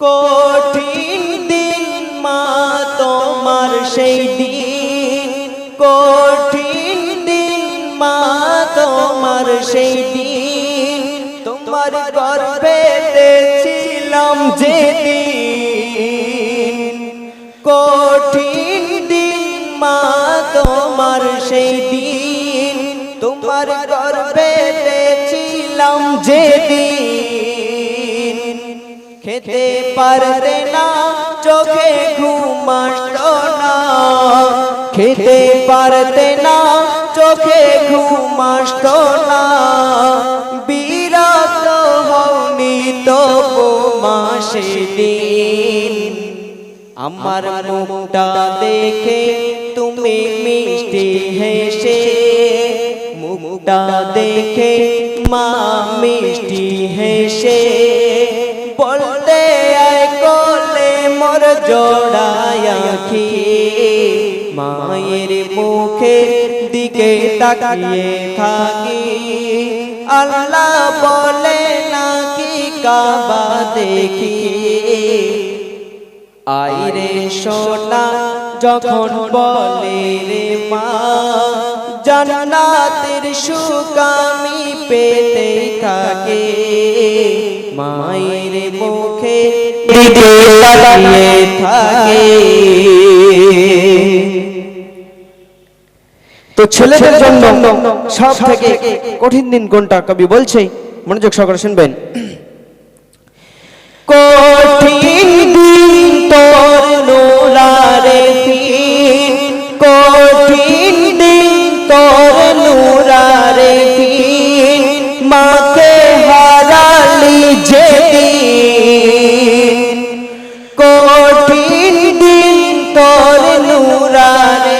কঠিন দিন মা তোমার সেই দিন। কঠিন দিন মা তোমার সেই দিন। তোমার গর্ভেতে ছিলাম যেদিন। কঠিন দিন মা তোমার সেই দিন। তোমার গর্ভেতে ছিলাম যেদিন। খেতে পারতে না, চোখে ঘুম না। খেতে পারতে না, চোখে ঘুম না। বিরত হওনি তো মাসে দিন আমার মুখটা দেখে তুমি মিষ্টি হেসে, মুখটা দেখে মা মিষ্টি জোড়ায় আখি। মায়ের মুখে দিকে তাকিয়ে থাকি। আল্লাহ বলে নাকি কাবা দেখি। আইরে সোনা, যখন বলে রে মা, জান্নাতের সুখ আমি পেতে থাকে। মায়ের মুখে দিকে তাকিয়ে থাকে তো ছেলেদের জন্য সব থেকে কঠিন দিন কোনটা? কবি বলছে মনোযোগ সহকারে শুনবেন। কঠিন দিন তোর নুরারে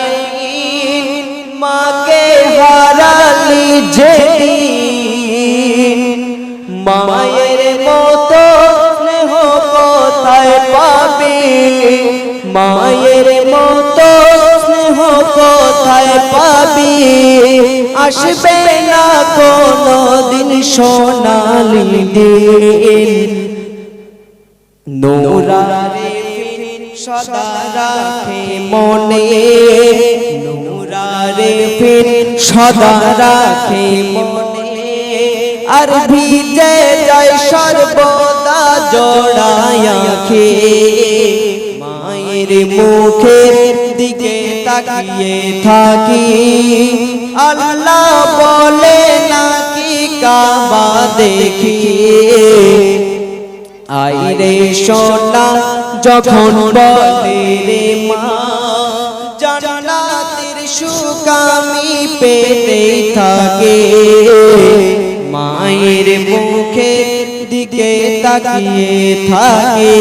মাকে হারালি যেদিন। মায়ের মতো স্নেহ পাবি? মায়ের মতো স্নেহ কোথায় পাবি? আসবে না কোনো দিন সোনালি দিন। ফির সদা রাখে মনে নোরারে ফির সদা রাখে মনে আর ভিজে যায় সর্বদা জোড়ায় আখে। মায়ের মুখের দিকে তাকিয়ে থাকি। আল্লাহ বলে নাকি কাবা দেখি। আইরে সোনা যখন বলে মা জান্নাতের সুকামি পেতে থাকে। মায়ের মুখে দিকে তাকিয়ে থাকে।